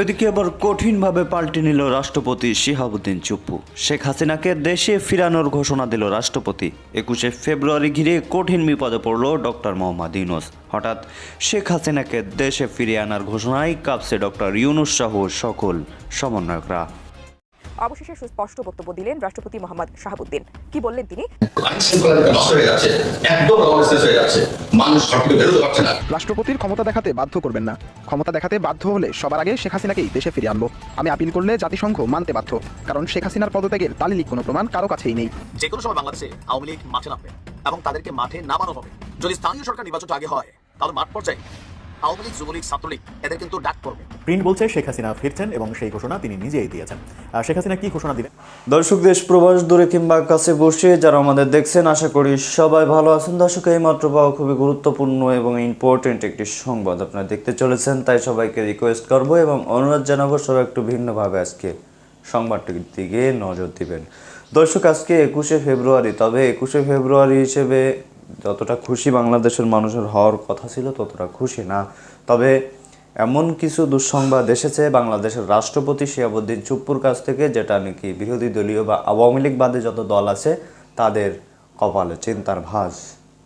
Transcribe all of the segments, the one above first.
এদিকে আবার কঠিনভাবে পাল্টে নিল রাষ্ট্রপতি শিহাবুদ্দিন চুপ্পু। শেখ হাসিনাকে দেশে ফিরানোর ঘোষণা দিল রাষ্ট্রপতি। একুশে ফেব্রুয়ারি ঘিরে কঠিন বিপদে পড়ল ডক্টর মোহাম্মদ ইউনুস। হঠাৎ শেখ হাসিনাকে দেশে ফিরিয়ে আনার ঘোষণায় কাঁপছে ডক্টর ইউনুস সহ সকল সমন্বয়করা। অবশেষে সুস্পষ্ট বক্তব্য দিলেন রাষ্ট্রপতি মোহাম্মদ শাহাবুদ্দিন। কি বললেন তিনি? হয়ে হয়ে মানুষ পারছে না রাষ্ট্রপতির ক্ষমতা দেখাতে বাধ্য করবেন না। ক্ষমতা দেখাতে বাধ্য হলে সবার আগে শেখ হাসিনাকেই দেশে ফিরিয়ে আনব। আমি আপিল করলে জাতিসংঘ মানতে বাধ্য কারণ শেখ হাসিনার পদত্যাগের তালিলিক কোনো প্রমাণ কারও কাছেই নেই। যে কোনো সময় বাংলাদেশে আওয়ামী লীগ মাঠে নামবে এবং তাদেরকে মাঠে নামানো হবে। যদি স্থানীয় সরকার নির্বাচনটা আগে হয় তাহলে মাঠ পর্যায়ে আওয়ামী লীগ যুবলীগ ছাত্রলীগ এদের কিন্তু ডাক করবে প্রিন্ট বলছে শেখ হাসিনা ফিরছেন এবং সেই ঘোষণা তিনি নিজেই দিয়েছেন। আর শেখ হাসিনা কি ঘোষণা দিলেন দর্শক দেশ প্রবাস দূরে কিংবা কাছে বসে যারা আমাদের দেখছেন আশা করি সবাই ভালো আছেন। দর্শক এই মাত্র পাওয়া খুবই গুরুত্বপূর্ণ এবং ইম্পর্টেন্ট একটি সংবাদ আপনারা দেখতে চলেছেন তাই সবাইকে রিকোয়েস্ট করব এবং অনুরোধ জানাব সবাই একটু ভিন্নভাবে আজকে সংবাদটির দিকে নজর দিবেন। দর্শক আজকে একুশে ফেব্রুয়ারি তবে একুশে ফেব্রুয়ারি হিসেবে যতটা খুশি বাংলাদেশের মানুষের হওয়ার কথা ছিল ততটা খুশি না। তবে এমন কিছু দুঃসংবাদ এসেছে বাংলাদেশের রাষ্ট্রপতি শিয়াবুদ্দিন চুপ্পুর কাছ থেকে, যেটা নাকি বিরোধী দলীয় বা আওয়ামী লীগ বাদে যত দল আছে, তাদের কপালে চিন্তার ভাঁজ।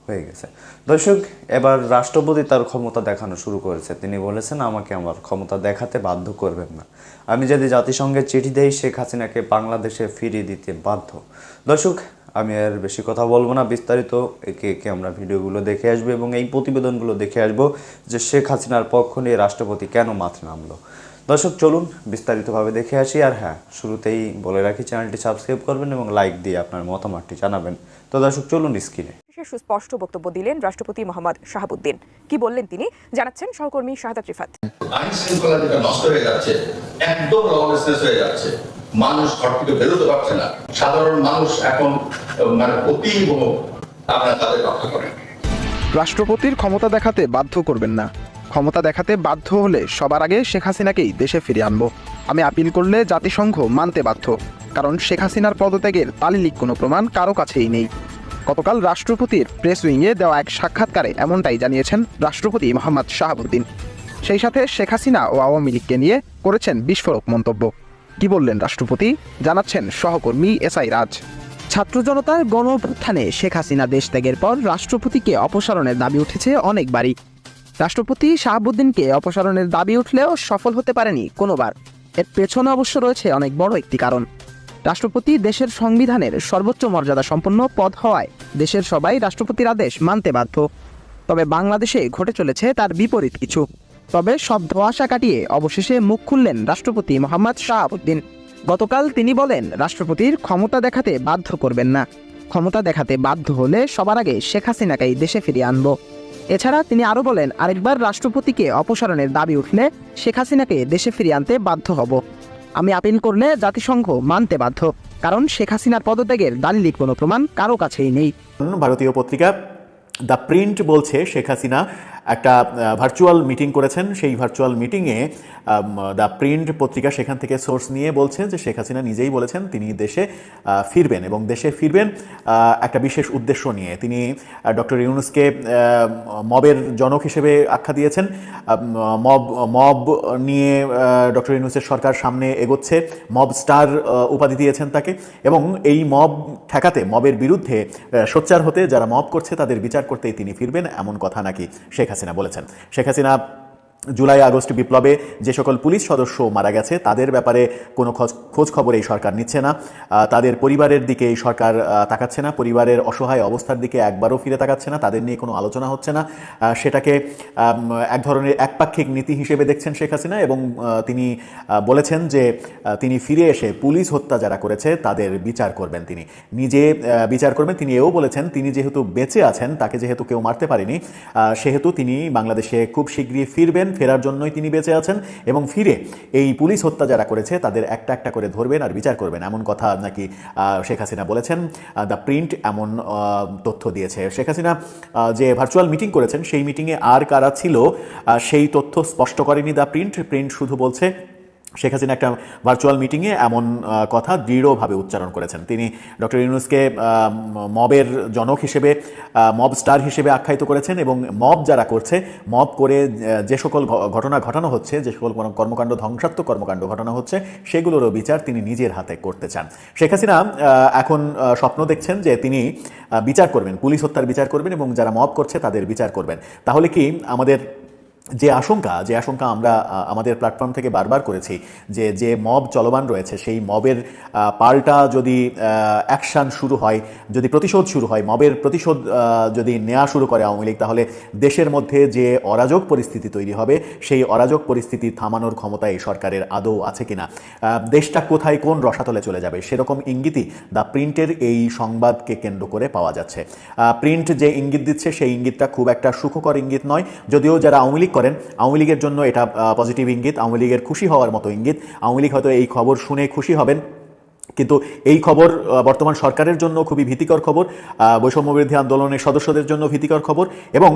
হয়ে গেছে। দর্শক, এবার রাষ্ট্রপতি তার ক্ষমতা দেখানো শুরু করেছে। তিনি বলেছেন, আমাকে আমার ক্ষমতা দেখাতে বাধ্য করবেন না। আমি যদি জাতিসংঘে চিঠি দেই, শেখ হাসিনাকে বাংলাদেশে ফিরিয়ে দিতে বাধ্য। দর্শক, আমি আর বেশি কথা বলব না। বিস্তারিত একে একে আমরা ভিডিওগুলো দেখে আসব এবং এই প্রতিবেদনগুলো দেখে আসব যে শেখ হাসিনার পক্ষ নিয়ে রাষ্ট্রপতি কেন মাঠে নামলো। দর্শক, চলুন বিস্তারিতভাবে দেখে আসি। আর হ্যাঁ শুরুতেই বলে রাখি, চ্যানেলটি সাবস্ক্রাইব করবেন এবং লাইক দিয়ে আপনার মতামতটি জানাবেন। তো দর্শক, চলুন স্ক্রিনে। শেষে সুস্পষ্ট বক্তব্য দিলেন রাষ্ট্রপতি মোহাম্মদ শাহাবুদ্দিন। কি বললেন তিনি? জানাচ্ছেন সহকর্মী শাহাদাত রিফাত আইন শৃঙ্খলা যেটা নষ্ট হয়ে যাচ্ছে একদম লসলেস হয়ে যাচ্ছে। মানুষ ঘর থেকে বেরোতে পারছে না। সাধারণ মানুষ এখন মানে অতীব আপনারা তাদের রক্ষা করেন। রাষ্ট্রপতির ক্ষমতা দেখাতে বাধ্য করবেন না। ক্ষমতা দেখাতে বাধ্য হলে সবার আগে শেখ হাসিনাকেই দেশে ফিরে আনব। আমি আপিল করলে জাতিসংঘ মানতে বাধ্য কারণ শেখ হাসিনার পদত্যাগের তালিলিক কোনো প্রমাণ কারও কাছেই নেই। গতকাল রাষ্ট্রপতির প্রেস উইংয়ে দেওয়া এক সাক্ষাৎকারে এমনটাই জানিয়েছেন রাষ্ট্রপতি মোহাম্মদ শাহাবুদ্দিন। সেই সাথে শেখ হাসিনা ও আওয়ামী লীগকে নিয়ে করেছেন বিস্ফোরক মন্তব্য। কি বললেন রাষ্ট্রপতি? জানাচ্ছেন সহকর্মী এসআই রাজ। ছাত্র জনতার গণ অভ্যুত্থানে শেখ হাসিনা দেশ ত্যাগের পর রাষ্ট্রপতিকে অপসারণের দাবি উঠেছে অনেকবারই। রাষ্ট্রপতি শাহাবুদ্দিনকে অপসারণের দাবি উঠলেও সফল হতে পারেনি কোনোবার। এর পেছনে অবশ্য রয়েছে অনেক বড় একটি কারণ। রাষ্ট্রপতি দেশের সংবিধানের সর্বোচ্চ মর্যাদা সম্পন্ন পদ হওয়ায় দেশের সবাই রাষ্ট্রপতির আদেশ মানতে বাধ্য। তবে বাংলাদেশে ঘটে চলেছে তার বিপরীত কিছু। তবে সব ধোঁয়াশা কাটিয়ে অবশেষে মুখ খুললেন রাষ্ট্রপতি মোহাম্মদ শাহাবুদ্দিন। গতকাল তিনি বলেন, রাষ্ট্রপতির ক্ষমতা দেখাতে বাধ্য করবেন না। ক্ষমতা দেখাতে বাধ্য হলে সবার আগে শেখ হাসিনাকেই দেশে ফিরিয়ে আনব। এছাড়া তিনি আরও বলেন, আরেকবার রাষ্ট্রপতিকে অপসারণের দাবি উঠলে শেখ হাসিনাকে দেশে ফিরিয়ে আনতে বাধ্য হব। আমি আপিল করলে জাতিসংঘ মানতে বাধ্য, কারণ শেখ হাসিনার পদত্যাগের দালিলিক কোনো প্রমাণ কারও কাছেই নেই। ভারতীয় পত্রিকা দ্য প্রিন্ট বলছে, শেখ হাসিনা একটা ভার্চুয়াল মিটিং করেছেন। সেই ভার্চুয়াল মিটিংয়ে দ্য প্রিন্ট পত্রিকা সেখান থেকে সোর্স নিয়ে বলছেন যে শেখ হাসিনা নিজেই বলেছেন তিনি দেশে ফিরবেন এবং দেশে ফিরবেন একটা বিশেষ উদ্দেশ্য নিয়ে। তিনি ডক্টর ইউনুসকে মবের জনক হিসেবে আখ্যা দিয়েছেন। মব মব নিয়ে ডক্টর ইউনুসের সরকার সামনে এগোচ্ছে। মব স্টার উপাধি দিয়েছেন তাকে এবং এই মব ঠেকাতে, মবের বিরুদ্ধে সোচ্চার হতে যারা মব করছে তাদের বিচার করতেই তিনি ফিরবেন, এমন কথা নাকি শেখ হাসিনা বলেছেন। শেখ হাসিনা জুলাই আগস্ট বিপ্লবে যে সকল পুলিশ সদস্য মারা গেছে, তাদের ব্যাপারে কোনো খোঁজ খবর এই সরকার নিচ্ছে না। তাদের পরিবারের দিকে এই সরকার তাকাচ্ছে না। পরিবারের অসহায় অবস্থার দিকে একবারও ফিরে তাকাচ্ছে না। তাদের নিয়ে কোনো আলোচনা হচ্ছে না। সেটাকে এক ধরনের একপাক্ষিক নীতি হিসেবে দেখছেন শেখ হাসিনা এবং তিনি বলেছেন যে তিনি ফিরে এসে পুলিশ হত্যা যারা করেছে, তাদের বিচার করবেন তিনি। নিজে বিচার করবেন। তিনি এও বলেছেন, তিনি যেহেতু বেঁচে আছেন, তাকে যেহেতু কেউ মারতে পারেনি সেহেতু তিনি বাংলাদেশে খুব শীঘ্রই ফিরবেন। ফেরার জন্যই তিনি বেঁচে আছেন এবং ফিরে এই পুলিশ হত্যা যারা করেছে, তাদের একটা একটা করে ধরবেন আর বিচার করবেন। এমন কথা নাকি শেখ হাসিনা বলেছেন। দ্য প্রিন্ট এমন তথ্য দিয়েছে। শেখ হাসিনা যে ভার্চুয়াল মিটিং করেছেন, সেই মিটিংয়ে আর কারা ছিল সেই তথ্য স্পষ্ট করেনি দ্য প্রিন্ট। প্রিন্ট শুধু বলছে শেখ হাসিনা একটা ভার্চুয়াল মিটিংয়ে এমন কথা দৃঢ়ভাবে উচ্চারণ করেছেন। তিনি ডক্টর ইউনুসকে মবের জনক হিসেবে মব স্টার হিসেবে আখ্যায়িত করেছেন এবং মব যারা করছে, মব করে যে সকল ঘটনা ঘটানো হচ্ছে, যে সকল কর্ম- কর্মকাণ্ড ধ্বংসাত্মক কর্মকাণ্ড ঘটানো হচ্ছে, সেগুলোরও বিচার তিনি নিজের হাতে করতে চান। শেখ হাসিনা এখন স্বপ্ন দেখছেন যে তিনি বিচার করবেন, পুলিশ হত্যার বিচার করবেন এবং যারা মব করছে তাদের বিচার করবেন। তাহলে কি আমাদের যে আশঙ্কা যে আশঙ্কা আমরা আমাদের প্ল্যাটফর্ম থেকে বারবার করেছি যে যে মব চলমান রয়েছে, সেই মবের পাল্টা যদি অ্যাকশান শুরু হয়, যদি প্রতিশোধ শুরু হয় মবের প্রতিশোধ যদি নেওয়া শুরু করে আওয়ামী লীগ, তাহলে দেশের মধ্যে যে অরাজক পরিস্থিতি তৈরি হবে, সেই অরাজক পরিস্থিতি থামানোর ক্ষমতা এই সরকারের আদৌ আছে কিনা। দেশটা কোথায় কোন রসাতলে চলে যাবে, সেরকম ইঙ্গিতই দ্য প্রিন্টের এই সংবাদকে কেন্দ্র করে পাওয়া যাচ্ছে। প্রিন্ট যে ইঙ্গিত দিচ্ছে, সেই ইঙ্গিতটা খুব একটা সুখকর ইঙ্গিত নয়, যদিও যারা আওয়ামী লীগ করেন। আওয়ামী লীগের জন্য এটা পজিটিভ ইঙ্গিত, আওয়ামী লীগের খুশি হওয়ার মতো ইঙ্গিত। আওয়ামী লীগ হয়তো এই খবর শুনে খুশি হবেন। কিন্তু এই খবর বর্তমান সরকারের জন্য খুবই ভীতিকর খবর বৈষম্যবিরোধী আন্দোলনের সদস্যদের জন্য ভীতিকর খবর এবং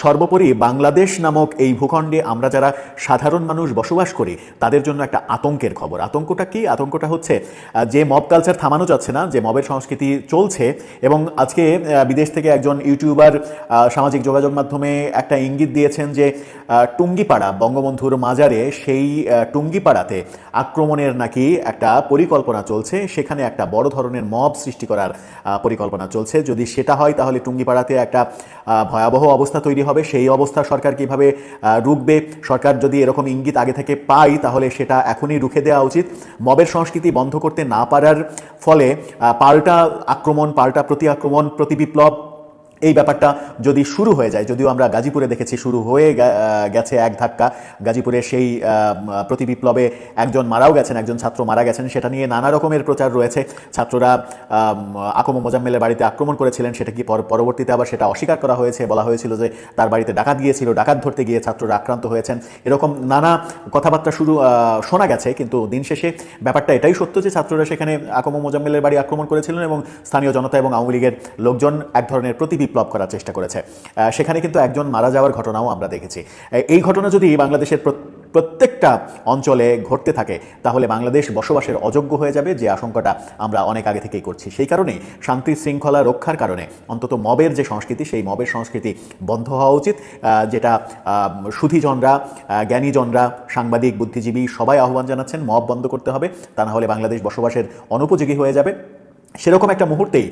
সর্বোপরি বাংলাদেশ নামক এই ভূখণ্ডে আমরা যারা সাধারণ মানুষ বসবাস করি, তাদের জন্য একটা আতঙ্কের খবর। আতঙ্কটা কি? আতঙ্কটা হচ্ছে যে মব কালচার থামানো যাচ্ছে না, যে মবের সংস্কৃতি চলছে এবং আজকে বিদেশ থেকে একজন ইউটিউবার সামাজিক যোগাযোগ মাধ্যমে একটা ইঙ্গিত দিয়েছেন যে টুঙ্গিপাড়া, বঙ্গবন্ধুর মাজারে সেই টুঙ্গিপাড়াতে আক্রমণের নাকি একটা পরিকল্পনা চলছে। সেখানে একটা বড় ধরনের মব সৃষ্টি করার পরিকল্পনা চলছে। যদি সেটা হয়, তাহলে টুঙ্গিপাড়াতে একটা ভয়াবহ অবস্থা তৈরি হবে। সেই অবস্থা সরকার কীভাবে রুখবে? সরকার যদি এরকম ইঙ্গিত আগে থেকে পাই তাহলে সেটা এখনই রুখে দেওয়া উচিত। মবের সংস্কৃতি বন্ধ করতে না পারার ফলে পাল্টা আক্রমণ, পাল্টা প্রতি আক্রমণ, প্রতি বিপ্লব এই ব্যাপারটা যদি শুরু হয়ে যায়, যদিও আমরা গাজীপুরে দেখেছি শুরু হয়ে গেছে এক ধাক্কা। গাজীপুরে সেই প্রতি বিপ্লবে একজন মারাও গেছেন, একজন ছাত্র মারা গেছেন। সেটা নিয়ে নানা রকমের প্রচার রয়েছে। ছাত্ররা আকম মোজাম্মেলের বাড়িতে আক্রমণ করেছিলেন। সেটা কি পর- পরবর্তীতে আবার সেটা অস্বীকার করা হয়েছে? বলা হয়েছিল যে তার বাড়িতে ডাকাত গিয়েছিল, ডাকাত ধরতে গিয়ে ছাত্ররা আক্রান্ত হয়েছেন। এরকম নানা কথাবার্তা শুরু শোনা গেছে। কিন্তু দিন শেষে ব্যাপারটা এটাই সত্য যে ছাত্ররা সেখানে আকম মোজাম্মেলের বাড়ি আক্রমণ করেছিলেন এবং স্থানীয় জনতা এবং আওয়ামী লীগের লোকজন এক ধরনের প্রতি বিপ্লব করার চেষ্টা করেছে। সেখানে কিন্তু একজন মারা যাওয়ার ঘটনাও আমরা দেখেছি। এই ঘটনা যদি বাংলাদেশের প্র- প্রত্যেকটা অঞ্চলে ঘটতে থাকে, তাহলে বাংলাদেশ বসবাসের অযোগ্য হয়ে যাবে যে আশঙ্কাটা আমরা অনেক আগে থেকেই করছি। সেই কারণে শান্তি শৃঙ্খলা রক্ষার কারণে অন্তত মবের যে সংস্কৃতি, সেই মবের সংস্কৃতি বন্ধ হওয়া উচিত। যেটা সুধীজনরা জ্ঞানীজনরা, সাংবাদিক, বুদ্ধিজীবী সবাই আহ্বান জানাচ্ছেন, মব বন্ধ করতে হবে। তা না হলে বাংলাদেশ বসবাসের অনুপযোগী হয়ে যাবে। সেরকম একটা মুহূর্তেই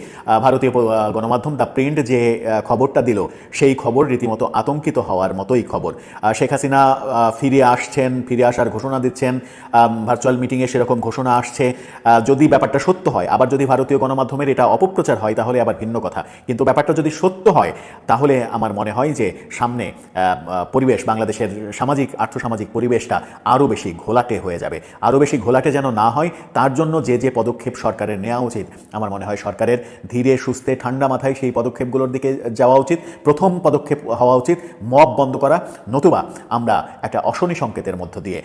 ভারতীয় গণমাধ্যম দ্য প্রিন্ট যে খবরটা দিল, সেই খবর রীতিমতো আতঙ্কিত হওয়ার মতোই খবর। শেখ হাসিনা ফিরে আসছেন, ফিরে আসার ঘোষণা দিচ্ছেন ভার্চুয়াল মিটিংয়ে সেরকম ঘোষণা আসছে। যদি ব্যাপারটা সত্য হয়, আবার যদি ভারতীয় গণমাধ্যমের এটা অপপ্রচার হয়, তাহলে আবার ভিন্ন কথা। কিন্তু ব্যাপারটা যদি সত্য হয়, তাহলে আমার মনে হয় যে, সামনে পরিবেশ, বাংলাদেশের সামাজিক, আর্থসামাজিক পরিবেশটা আরও বেশি ঘোলাটে হয়ে যাবে। আরও বেশি ঘোলাটে যেন না হয়, তার জন্য যে যে পদক্ষেপ সরকারের নেওয়া উচিত আমার মনে হয় সরকারের ধীরে সুস্থে ঠান্ডা মাথায় সেই পদক্ষেপগুলোর দিকে যাওয়া উচিত। প্রথম পদক্ষেপ হওয়া উচিত, মব বন্ধ করা। নতুবা আমরা একটা অশনি সংকেতের মধ্য দিয়ে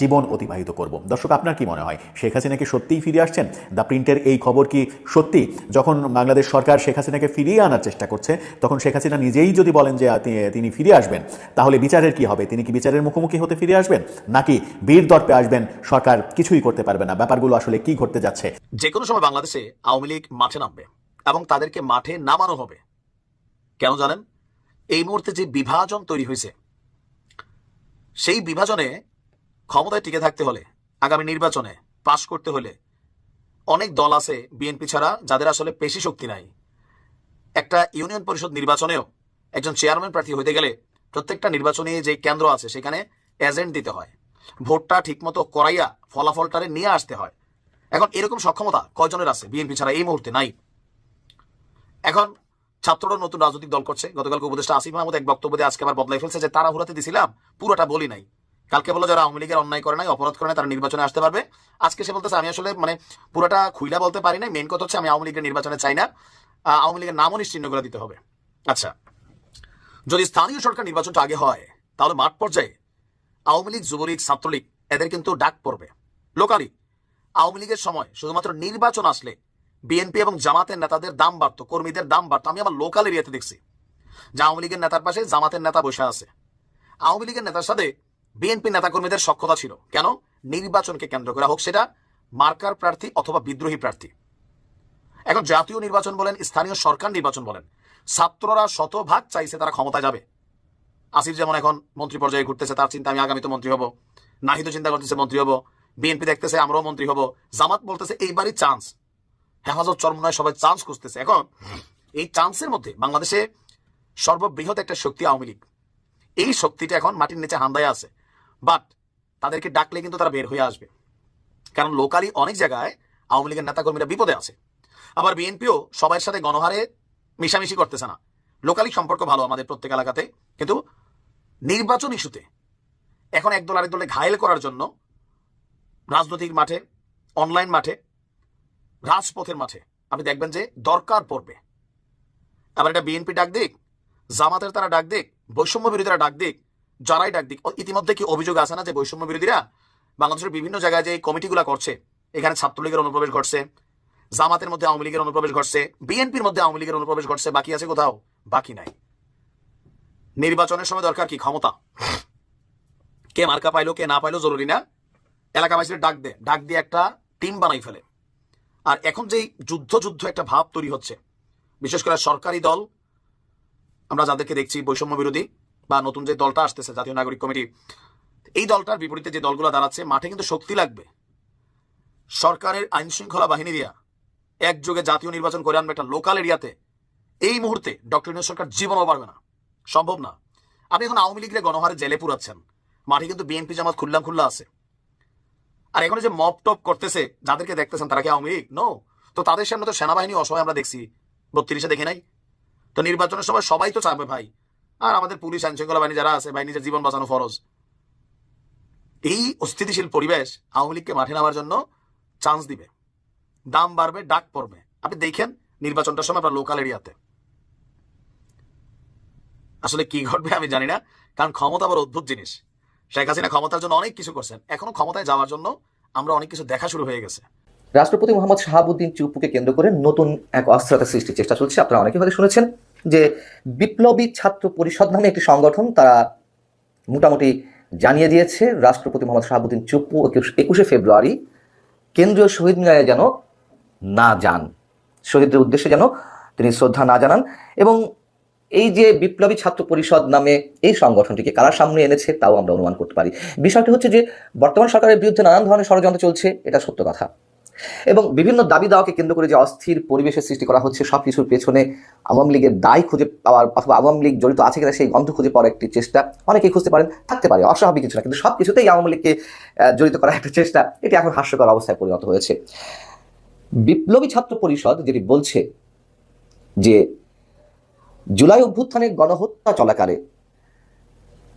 জীবন অতিবাহিত করব। দর্শক, আপনার কি মনে হয়, শেখ হাসিনা কি সত্যিই ফিরে আসছেন? দ্য প্রিন্টের এই খবর কি সত্যি? যখন বাংলাদেশ সরকার শেখ হাসিনাকে ফিরিয়ে আনার চেষ্টা করছে, তখন শেখ হাসিনা নিজেই যদি বলেন যে তিনি ফিরে আসবেন তাহলে বিচারের কি হবে? তিনি কি বিচারের মুখোমুখি হতে ফিরে আসবেন? নাকি বীর দর্পে আসবেন? সরকার কিছুই করতে পারবে না। ব্যাপারগুলো আসলে কি ঘটতে যাচ্ছে? যে কোনো সময় বাংলাদেশে আওয়ামী লীগ মাঠে নামবে এবং তাদেরকে মাঠে নামানো হবে। কেন জানেন? এই মুহূর্তে যে বিভাজন তৈরি হয়েছে, সেই বিভাজনে ক্ষমতায় টিকে থাকতে হলে, আগামী নির্বাচনে পাশ করতে হলে অনেক দল আছে বিএনপি ছাড়া যাদের আসলে পেশি শক্তি নাই। একটা ইউনিয়ন পরিষদ নির্বাচনেও একজন চেয়ারম্যান প্রার্থী হইতে গেলে প্রত্যেকটা নির্বাচনী যে কেন্দ্র আছে, সেখানে এজেন্ট দিতে হয়। ভোটটা ঠিকমতো করাইয়া ফলাফলটারে নিয়ে আসতে হয়। এখন এরকম সক্ষমতা কয়জনের আছে? বিএনপি ছাড়া এই মুহূর্তে নাই। এখন ছাত্ররা নতুন রাজনৈতিক দল করছে। গতকালকে উপদেষ্টা আসিফ মাহমুদ এক বক্তব্য আজকে আবার বদলাই ফেলছে যে তারা হুরাতে দিছিলাম, পুরোটা বলি নাই। কালকে বলো যারা আওয়ামী লীগের অন্যায় করে নাই, অপরাধ করে নাই, তারা নির্বাচনে আসতে পারবে। আজকে সে বলতেছে, আমি আসলে মানে পুরোটা খুইলা বলতে পারি না মেন কথা হচ্ছে আমি আওয়ামী লীগের নির্বাচনে চাই না। আওয়ামী লীগের নামও নিশ্চিহ্ন করে দিতে হবে। আচ্ছা যদি স্থানীয় সরকার নির্বাচনটা আগে হয়, তাহলে মাঠ পর্যায়ে আওয়ামী লীগ, যুবলীগ, ছাত্রলীগ, এদের কিন্তু ডাক পড়বে। লোকালি আওয়ামী লীগের সময় শুধুমাত্র নির্বাচন আসলে বিএনপি এবং জামাতের নেতাদের দাম বাড়তো, কর্মীদের দাম বাড়তো। আমি আমার লোকাল এরিয়াতে দেখছি, যে আওয়ামী লীগের নেতার পাশে জামাতের নেতা বসে আছে। আওয়ামী লীগের নেতার সাথে বিএনপি নেতাকর্মীদের সক্ষতা ছিল। কেন? নির্বাচনকে কেন্দ্র করা হোক সেটা মার্কার প্রার্থী অথবা বিদ্রোহী প্রার্থী। এখন জাতীয় নির্বাচন বলেন, স্থানীয় সরকার নির্বাচন বলেন, ছাত্ররা শতভাগ চাইছে তারা ক্ষমতা যাবে। আসিফ যেমন এখন মন্ত্রী পর্যায়ে ঘুরতেছে, তার চিন্তা আমি আগামীতে মন্ত্রী হব, নাহিদ চিন্তা করতেছে মন্ত্রী হব। বিএনপি দেখতেছে, আমরাও মন্ত্রী হব। জামাত বলতেছে, এইবারই চান্স হেফাজত চরমনায় সবাই চান্স খুঁজতেছে। এখন, এই চান্সের মধ্যে বাংলাদেশে সর্ববৃহৎ একটা শক্তি আওয়ামী লীগ। এই শক্তিটা এখন মাটির নিচে হান্দায় আছে। বাট তাদেরকে ডাকলে কিন্তু তারা বের হয়ে আসবে। কারণ লোকালি অনেক জায়গায় আওয়ামী লীগের নেতাকর্মীরা বিপদে আছে। আবার বিএনপিও সবার সাথে গণহারে মিশামিশি করতেছে না। লোকালি সম্পর্ক ভালো আমাদের প্রত্যেক এলাকাতে। কিন্তু নির্বাচন ইস্যুতে এখন একদল আরেক দলে ঘায়েল করার জন্য রাজনৈতিক মাঠে অনলাইন মাঠে, রাজপথের মাঠে। আপনি দেখবেন যে দরকার পড়বে। আবার এটা বিএনপি ডাক দিক, জামাতের তারা ডাক দিক, বৈষম্য বিরোধীরা ডাক দিক, যারাই ডাক দিক, ইতিমধ্যে কি অভিযোগ আছে না যে বৈষম্য বিরোধীরা? বাংলাদেশের বিভিন্ন জায়গায় যে কমিটিগুলো করছে, এখানে ছাত্রলীগের অনুপ্রবেশ ঘটছে, জামাতের মধ্যে আওয়ামী লীগের অনুপ্রবেশ ঘটছে বিএনপির মধ্যে আওয়ামী লীগের অনুপ্রবেশ ঘটছে, বাকি আছে কোথাও? বাকি নাই। নির্বাচনের সময় দরকার কি? ক্ষমতা। কে মার্কা পাইলো, কে না পাইলো জরুরি না। এলাকাবাসীর ডাক দে ডাক দিয়ে একটা টিম বানাই ফেলে। আর এখন যেই যুদ্ধ যুদ্ধ একটা ভাব তৈরি হচ্ছে, বিশেষ করে সরকারি দল, আমরা যাদেরকে দেখছি বৈষম্য বিরোধী বা নতুন যে দলটা আসতেছে, জাতীয় নাগরিক কমিটি, এই দলটার বিপরীতে যে দলগুলো দাঁড়াচ্ছে, মাঠে কিন্তু শক্তি লাগবে। সরকারের আইন শৃঙ্খলা বাহিনী দিয়া একযোগে জাতীয় নির্বাচন করে আনবে একটা লোকাল এরিয়াতে এই মুহূর্তে ডক্টর ইউনূস সরকার জীবনও পারবে না। সম্ভব না। আপনি এখন আওয়ামী লীগের গণহারে জেলে পুরাচ্ছেন। মাঠে কিন্তু বিএনপি জামাত খুল্লাম খুল্লা আছে। আর এখন যে মপ টপ করতেছে, যাদেরকে দেখতেছেন তারা কি আওয়ামী লীগ? নো তো তাদের সামনে তো সেনাবাহিনী অসহায় আমরা দেখছি। বত্রিশে দেখে নাই? তো নির্বাচনের সময় সবাই তো চাবে ভাই। আর আমাদের পুলিশ আইন শৃঙ্খলা বাহিনী যারা আছে নিজের জীবন বাঁচানো ফরজ। এই অস্থিতিশীল পরিবেশ আওয়ামী লীগকে মাঠে নামার জন্য চান্স দিবে। দাম বাড়বে, ডাক পড়বে। আপনি দেখেন নির্বাচনটার সময় আপনার লোকাল এরিয়াতে আসলে কি ঘটবে আমি জানি না, কারণ ক্ষমতা আবার অদ্ভুত জিনিস। শেখ হাসিনা ক্ষমতার জন্য অনেক কিছু করছেন। এখনও ক্ষমতায় যাওয়ার জন্য আমরা অনেক কিছু দেখা শুরু হয়ে গেছে। রাষ্ট্রপতি মোহাম্মদ শাহাবুদ্দিন চুপুকে কেন্দ্র করে নতুন এক অস্থিরতা সৃষ্টির চেষ্টা চলছে। আপনারা অনেকে হয়তো শুনেছেন যে বিপ্লবী ছাত্র পরিষদ নামে একটি সংগঠন তারা মোটামুটি জানিয়ে দিয়েছে। রাষ্ট্রপতি মোহাম্মদ শাহাবুদ্দিন একুশ- একুশে ফেব্রুয়ারি কেন্দ্রীয় শহীদ মিনারে যেন না যান। শহীদদের উদ্দেশ্যে যেন তিনি শ্রদ্ধা না জানান এবং এই যে বিপ্লবী ছাত্র পরিষদ নামে এই সংগঠনটিকে কারা সামনে এনেছে তাও আমরা অনুমান করতে পারি। বিষয়টি হচ্ছে যে বর্তমান সরকারের বিরুদ্ধে নানান ধরনের ষড়যন্ত্র চলছে, এটা সত্য কথা। এবং বিভিন্ন দাবি দাওয়াকে কেন্দ্র করে যে অস্থির পরিবেশের সৃষ্টি করা হচ্ছে সব কিছুর পেছনে আওয়ামী লীগের দায় খুঁজে পাওয়ার অথবা আওয়ামী লীগ জড়িত আছে কিনা সেই গন্ধ খুঁজে পাওয়ার একটি চেষ্টা অনেকেই খুঁজতে পারেন, থাকতে পারে, অস্বাভাবিক কিছু না, কিন্তু সব কিছুতেই আওয়ামী লীগকে জড়িত করার একটা চেষ্টা, এটি এখন হাস্যকর অবস্থায় পরিণত হয়েছে। বিপ্লবী ছাত্র পরিষদ যেটি বলছে যে জুলাই অভ্যুত্থানে গণহত্যা চলাকালে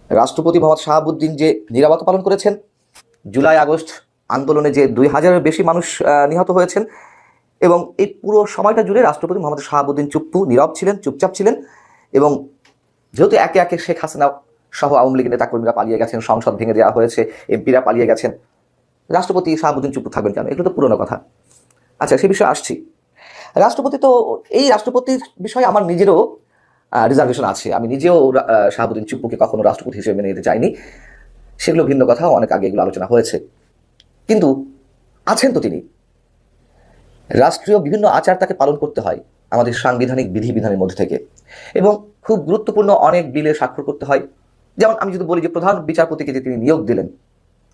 রাষ্ট্রপতি মোহাম্মদ শাহাবুদ্দিন যে নিরাপত্তা পালন করেছেন, জুলাই আগস্ট আন্দোলনে যে দুই হাজারের বেশি মানুষ নিহত হয়েছেন এবং এই পুরো সময়টা জুড়ে রাষ্ট্রপতি মোহাম্মদ শাহাবুদ্দিন চুপ্পু নীরব ছিলেন, চুপচাপ ছিলেন এবং যেহেতু একে একে শেখ হাসিনা সহ আওয়ামী লীগের নেতাকর্মীরা পালিয়ে গেছেন, সংসদ ভেঙে দেওয়া হয়েছে, এমপিরা পালিয়ে গেছেন, রাষ্ট্রপতি শাহাবুদ্দিন চুপ্পু থাকবেন কেন? এগুলো তো পুরনো কথা। আচ্ছা সে বিষয়ে আসছি। রাষ্ট্রপতি তো, এই রাষ্ট্রপতির বিষয়ে আমার নিজেরও রিজার্ভেশন আছে। আমি নিজেও শাহাবুদ্দিন চুপ্পুকে কখনো রাষ্ট্রপতি হিসেবে মেনে নিতে চাইনি। সেগুলো ভিন্ন কথা অনেক আগে এগুলো আলোচনা হয়েছে। কিন্তু আছেন তো তিনি। রাষ্ট্রীয় বিভিন্ন আচার তাকে পালন করতে হয় আমাদের সাংবিধানিক বিধিবিধানের মধ্যে থেকে। এবং খুব গুরুত্বপূর্ণ অনেক বিলে স্বাক্ষর করতে হয়। যেমন আমি যদি বলি যে প্রধান বিচারপতিকে যে তিনি নিয়োগ দিলেন,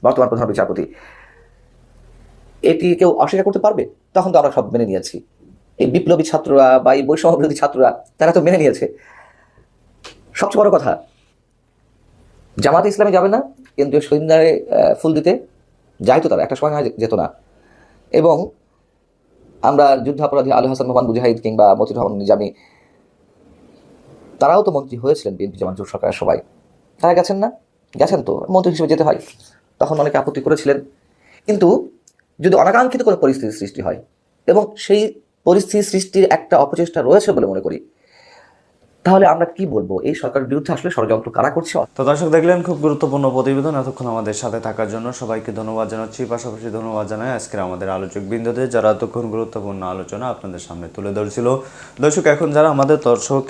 বর্তমান প্রধান বিচারপতি, এটি কেউ অস্বীকার করতে পারবে? তখন তো আমরা সব মেনে নিয়েছি। এই বিপ্লবী ছাত্ররা বা এই বৈষম্য বিরোধী ছাত্ররা তারা তো মেনে নিয়েছে। সবচেয়ে বড় কথা জামাতে ইসলামে যাবে না কেন্দ্রীয় আহ, ফুল দিতে যাইতো তারা একটা সময় যেত না। এবং আমরা যুদ্ধাপরাধী আলু হাসান মোহাম্মদ মুজাহিদ কিংবা মতিউর রহমান নিজামী তারাও তো মন্ত্রী হয়েছিলেন বিএনপি জামান জোট সরকারের সবাই তারা গেছেন না? গেছেন তো মন্ত্রী হিসেবে যেতে হয়। তখন অনেকে আপত্তি করেছিলেন। কিন্তু যদি অনাকাঙ্ক্ষিত কোনো পরিস্থিতির সৃষ্টি হয় এবং সেই পরিস্থিতি সৃষ্টির একটা অপচেষ্টা রয়েছে বলে মনে করি। তাহলে আমরা কি বলব? এই সরকারের বিরুদ্ধে আসলে ষড়যন্ত্র কারা করছে? তো দর্শক দেখলেন, খুব গুরুত্বপূর্ণ প্রতিবেদন। এতক্ষণ আমাদের সাথে থাকার জন্য সবাইকে ধন্যবাদ জানাচ্ছি। পাশাপাশি ধন্যবাদ জানাই আজকের আমাদের আলোচক বিন্দুদের, যারা এতক্ষণ গুরুত্বপূর্ণ আলোচনা আপনাদের সামনে তুলে ধরছিল। দর্শক, এখন যারা আমাদের দর্শক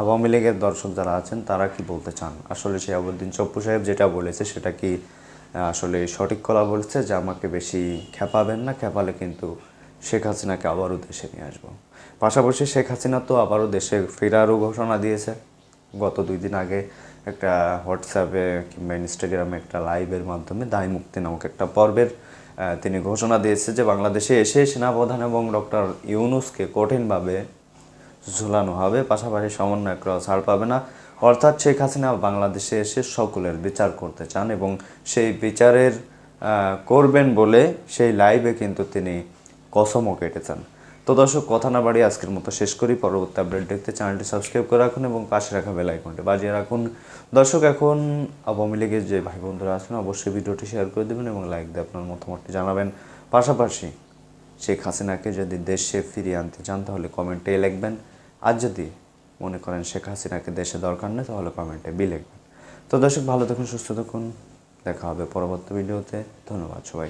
আওয়ামী লীগের দর্শক যারা আছেন, তারা কি বলতে চান? আসলে শিয়াবুদ্দিন চপ্পু সাহেব যেটা বলেছে, সেটা কি আসলে সঠিক কলা বলছে? যে আমাকে বেশি খেপাবেন না? খেপালে কিন্তু শেখ হাসিনাকে আবারও দেশে নিয়ে আসব। পাশাপাশি শেখ হাসিনা তো আবারও দেশে ফেরারও ঘোষণা দিয়েছে। গত দুই দিন আগে একটা হোয়াটসঅ্যাপে কিংবা ইনস্টাগ্রামে একটা লাইভের মাধ্যমে দায় মুক্তি নামক একটা পর্বের তিনি ঘোষণা দিয়েছে যে বাংলাদেশে এসে সেনাপ্রধান এবং ডক্টর ইউনুসকে কঠিনভাবে ঝুলানো হবে, পাশাপাশি সমন্বয়করাও ছাড় পাবে না। অর্থাৎ শেখ হাসিনা বাংলাদেশে এসে সকলের বিচার করতে চান এবং সেই বিচারের করবেন বলে সেই লাইভে কিন্তু তিনি কসমও কেটেছেন তো দর্শক, কথা না বাড়িয়ে আজকের মতো শেষ করি। পরবর্তী আপডেট দেখতে চ্যানেলটি সাবস্ক্রাইব করে রাখুন এবং পাশে রাখা বেল আইকনটি বাজিয়ে রাখুন। দর্শক, এখন আওয়ামী লীগের যে ভাই বন্ধুরা আছেন, অবশ্যই ভিডিওটি শেয়ার করে দেবেন এবং লাইক দিয়ে আপনার মতামতটি জানাবেন। পাশাপাশি শেখ হাসিনাকে যদি দেশে ফিরিয়ে আনতে চান, তাহলে কমেন্টে লিখবেন। আর যদি মনে করেন শেখ হাসিনাকে দেশে দরকার নেই, তাহলে কমেন্টে বি লিখবেন। তো দর্শক, ভালো থাকুন, সুস্থ থাকুন। দেখা হবে পরবর্তী ভিডিওতে। ধন্যবাদ সবাই